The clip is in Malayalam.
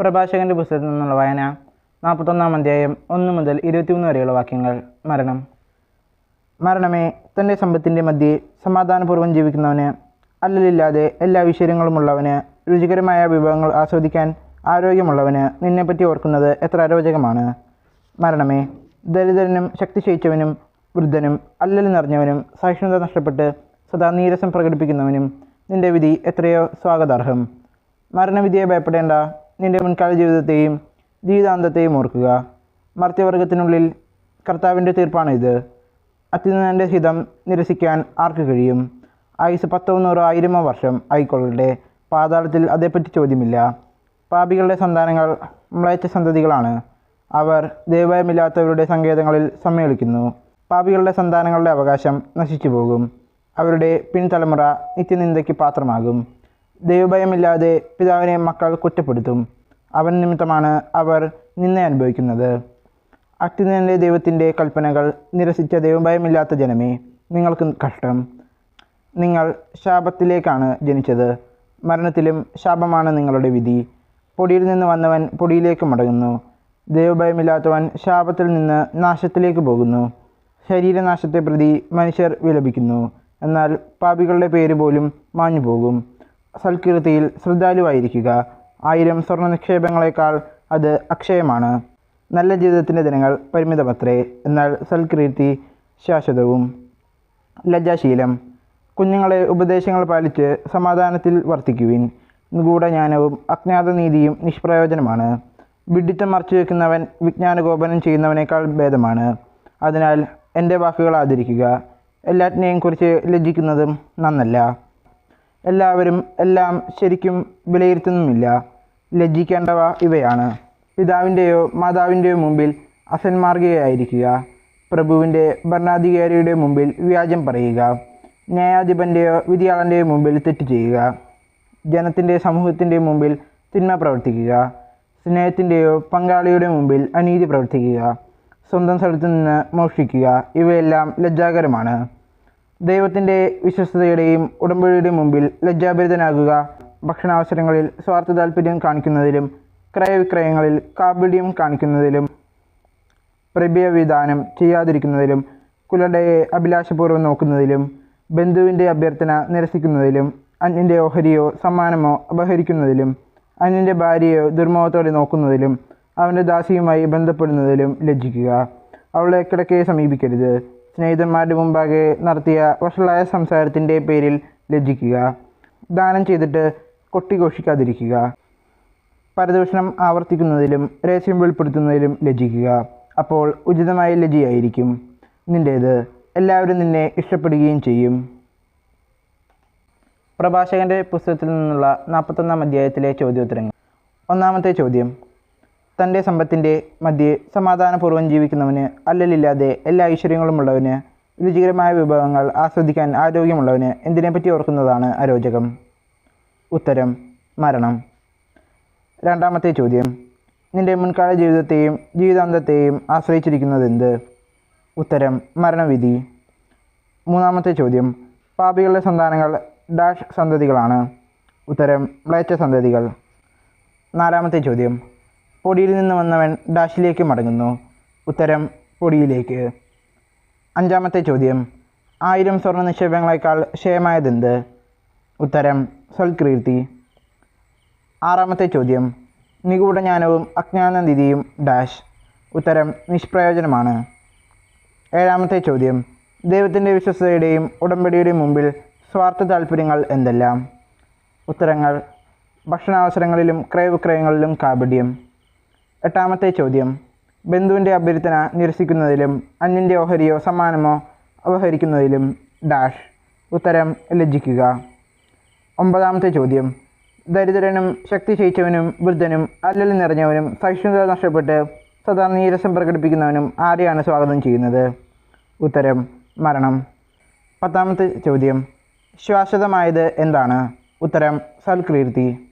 പ്രഭാഷകന്റെ പുസ്തകത്തിൽ നിന്നുള്ള വായന നാൽപ്പത്തൊന്നാം അധ്യായം ഒന്ന് മുതൽ ഇരുപത്തിമൂന്ന് വരെയുള്ള വാക്യങ്ങൾ. മരണം. മരണമേ തന്റെ സമ്പത്തിന്റെ മധ്യേ സമാധാനപൂർവം ജീവിക്കുന്നവന് അല്ലലില്ലാതെ എല്ലാ വിഷയങ്ങളുമുള്ളവന് രുചികരമായ വിഭവങ്ങൾ ആസ്വദിക്കാൻ ആരോഗ്യമുള്ളവന് നിന്നെപ്പറ്റി ഓർക്കുന്നത് എത്ര അരോചകമാണ്. മരണമേ ദരിദ്രനും ശക്തി വൃദ്ധനും അല്ലൽ നിറഞ്ഞവനും സഹിഷ്ണുത നഷ്ടപ്പെട്ട് സദാ നീരസം പ്രകടിപ്പിക്കുന്നവനും നിന്റെ വിധി എത്രയോ സ്വാഗതാർഹം. മരണവിധിയെ ഭയപ്പെടേണ്ട നിന്റെ മുൻകാല ജീവിതത്തെയും ജീവിതാന്തത്തെയും ഓർക്കുക. മർത്യവർഗത്തിനുള്ളിൽ കർത്താവിന്റെ തീർപ്പാണ് ഇത് അത്യുന്നതന്റെ ഹിതം നിരസിക്കാൻ ആർക്ക് കഴിയും? ആയുസ് പത്തോ നൂറോ ആയിരമോ വർഷം ആയിക്കൊള്ളട്ടെ. പാതാളത്തിൽ അതേപ്പറ്റി ചോദ്യമില്ല. പാപികളുടെ സന്താനങ്ങൾ മ്ലേച്ഛ സന്തതികളാണ്. അവർ ദൈവഭയമില്ലാത്തവരുടെ സങ്കേതങ്ങളിൽ സമ്മേളിക്കുന്നു. പാപികളുടെ സന്താനങ്ങളുടെ അവകാശം നശിച്ചു പോകും അവരുടെ പിൻതലമുറ നിത്യനിന്ദയ്ക്ക് പാത്രമാകും. ദൈവഭയമില്ലാതെ പിതാവിനെ മക്കൾ കുറ്റപ്പെടുത്തും. അവൻ നിമിത്തമാണ് അവർ നിന്ന അനുഭവിക്കുന്നത്. അത്യുന്നതന്റെ ദൈവത്തിന്റെ കൽപ്പനകൾ നിരസിച്ച ദൈവഭയമില്ലാത്ത ജനമേ നിങ്ങൾക്ക് കഷ്ടം. നിങ്ങൾ ശാപത്തിലേക്കാണ് ജനിച്ചത്. മരണത്തിലും ശാപമാണ് നിങ്ങളുടെ വിധി. പൊടിയിൽ നിന്ന് വന്നവൻ പൊടിയിലേക്ക് മടങ്ങുന്നു. ദൈവഭയമില്ലാത്തവൻ ശാപത്തിൽ നിന്ന് നാശത്തിലേക്ക് പോകുന്നു. ശരീരനാശത്തെ പ്രതി മനുഷ്യർ വിലപിക്കുന്നു. എന്നാൽ പാപികളുടെ പേര് പോലും മാഞ്ഞു പോകും സൽകീർത്തിയിൽ ശ്രദ്ധാലുവായിരിക്കുക. ആയിരം സ്വർണ നിക്ഷേപങ്ങളെക്കാൾ അത് അക്ഷയമാണ്. നല്ല ജീവിതത്തിന്റെ ദിനങ്ങൾ പരിമിതമത്രേ. എന്നാൽ സൽകീർത്തി ശാശ്വതവും ലജ്ജാശീലം. കുഞ്ഞുങ്ങളെ ഉപദേശങ്ങൾ പാലിച്ച് സമാധാനത്തിൽ വർത്തിക്കുവിൻ. നിഗൂഢജ്ഞാനവും അജ്ഞാതനീതിയും നിഷ്പ്രയോജനമാണ്. വിഡിത്തം മറച്ചു വയ്ക്കുന്നവൻ വിജ്ഞാനകോപനം ചെയ്യുന്നവനേക്കാൾ ഭേദമാണ്. അതിനാൽ എന്റെ വാക്കുകൾ ആദരിക്കുക. എല്ലാറ്റിനെയും കുറിച്ച് ലജ്ജിക്കുന്നതും നന്നല്ല. എല്ലാവരും എല്ലാം ശരിക്കും വിലയിരുത്തുന്നുമില്ല. ലജ്ജിക്കേണ്ടവ ഇവയാണ്. പിതാവിന്റെയോ മാതാവിന്റെയോ മുമ്പിൽ അസന്മാർഗയായിരിക്കുക പ്രഭുവിന്റെ ഭരണാധികാരിയുടെ മുമ്പിൽ വ്യാജം പറയുക. ന്യായാധിപന്റെയോ വിധിയാളന്റെയോ മുമ്പിൽ തെറ്റ് ചെയ്യുക. ജനത്തിന്റെ സമൂഹത്തിന്റെ മുമ്പിൽ തിന്മ പ്രവർത്തിക്കുക. സ്നേഹത്തിന്റെയോ പങ്കാളിയുടെ മുമ്പിൽ അനീതി പ്രവർത്തിക്കുക. സ്വന്തം സ്ഥലത്തു നിന്ന് മോഷ്ടിക്കുക. ഇവയെല്ലാം ലജ്ജാകരമാണ്. ദൈവത്തിന്റെ വിശ്വസ്തയുടെയും ഉടമ്പടിയുടെയും മുമ്പിൽ ലജ്ജാഭരിതനാകുക ഭക്ഷണാവസരങ്ങളിൽ സ്വാർത്ഥ താല്പര്യം കാണിക്കുന്നതിലും ക്രയവിക്രയങ്ങളിൽ കാബിഡ്യം കാണിക്കുന്നതിലും പ്രഭ്യവിധാനം ചെയ്യാതിരിക്കുന്നതിലും കുലടയെ അഭിലാഷപൂർവം നോക്കുന്നതിലും ബന്ധുവിന്റെ അഭ്യർത്ഥന നിരസിക്കുന്നതിലും അന്യന്റെ ഓഹരിയോ സമ്മാനമോ അപഹരിക്കുന്നതിലും അന്യന്റെ ഭാര്യയോ ദുർമോഹത്തോടെ നോക്കുന്നതിലും അവന്റെ ദാസിയുമായി ബന്ധപ്പെടുന്നതിലും ലജ്ജിക്കുക. അവളെ കിടക്കയെ സമീപിക്കരുത്. സ്നേഹിതന്മാരുടെ മുമ്പാകെ നടത്തിയ വഷളായ സംസാരത്തിന്റെ പേരിൽ ലജ്ജിക്കുക. ദാനം ചെയ്തിട്ട് കൊട്ടിഘോഷിക്കാതിരിക്കുക. പരദൂഷണം ആവർത്തിക്കുന്നതിലും രഹസ്യം വെളിപ്പെടുത്തുന്നതിലും ലജ്ജിക്കുക. അപ്പോൾ ഉചിതമായ ലജ്ജിയായിരിക്കും. നിന്റേത് എല്ലാവരും നിന്നെ ഇഷ്ടപ്പെടുകയും ചെയ്യും. പ്രഭാഷകന്റെ പുസ്തകത്തിൽ നിന്നുള്ള നാൽപ്പത്തൊന്നാം അധ്യായത്തിലെ ചോദ്യോത്തരങ്ങൾ. ഒന്നാമത്തെ ചോദ്യം. തന്റെ സമ്പത്തിന്റെ മധ്യേ സമാധാനപൂർവം ജീവിക്കുന്നവന് അല്ലലില്ലാതെ എല്ലാ ഐശ്വര്യങ്ങളും ഐശ്വര്യങ്ങളുമുള്ളവന് രുചികരമായ വിഭവങ്ങൾ ആസ്വദിക്കാൻ ആരോഗ്യമുള്ളവന് എന്തിനെപ്പറ്റി ഓർക്കുന്നതാണ് അരോചകം? ഉത്തരം മരണം. രണ്ടാമത്തെ ചോദ്യം നിന്റെ മുൻകാല ജീവിതത്തെയും ജീവിതാന്തത്തെയും ആശ്രയിച്ചിരിക്കുന്നതെന്ത്? ഉത്തരം മരണവിധി. മൂന്നാമത്തെ ചോദ്യം പാപികളുടെ സന്താനങ്ങൾ ഡാഷ് സന്തതികളാണ്. ഉത്തരം മ്ലേച്ഛ സന്തതികൾ. നാലാമത്തെ ചോദ്യം പൊടിയിൽ നിന്ന് വന്നവൻ ഡാഷിലേക്ക് മടങ്ങുന്നു. ഉത്തരം പൊടിയിലേക്ക്. അഞ്ചാമത്തെ ചോദ്യം ആയിരം സ്വർണ നിക്ഷേപങ്ങളെക്കാൾ ക്ഷയമായതെന്ത്? ഉത്തരം സൽകീർത്തി. ആറാമത്തെ ചോദ്യം നിഗൂഢജ്ഞാനവും അജ്ഞാനനിധിയും ഡാഷ്. ഉത്തരം നിഷ്പ്രയോജനമാണ്. ഏഴാമത്തെ ചോദ്യം ദൈവത്തിന്റെ വിശ്വസ്തയുടെയും ഉടമ്പടിയുടെയും മുമ്പിൽ സ്വാർത്ഥ താല്പര്യങ്ങൾ എന്തെല്ലാം? ഉത്തരങ്ങൾ ഭക്ഷണാവസരങ്ങളിലും ക്രയവിക്രയങ്ങളിലും കാപട്യം. എട്ടാമത്തെ ചോദ്യം. ബന്ധുവിന്റെ അഭ്യർത്ഥന നിരസിക്കുന്നതിലും അന്യന്റെ ഓഹരിയോ സമ്മാനമോ അപഹരിക്കുന്നതിലും ഡാഷ് ഉത്തരം ലജ്ജിക്കുക. ഒമ്പതാമത്തെ ചോദ്യം. ദരിദ്രനും ശക്തി ക്ഷയിച്ചവനും വൃദ്ധനും അല്ലൽ നിറഞ്ഞവനും സഹിഷ്ണുത നഷ്ടപ്പെട്ട് സദാ നീരസം പ്രകടിപ്പിക്കുന്നവനും ആരെയാണ് സ്വാഗതം ചെയ്യുന്നത്? ഉത്തരം മരണം. പത്താമത്തെ ചോദ്യം. ശാശ്വതമായത് എന്താണ്? ഉത്തരം സൽകീർത്തി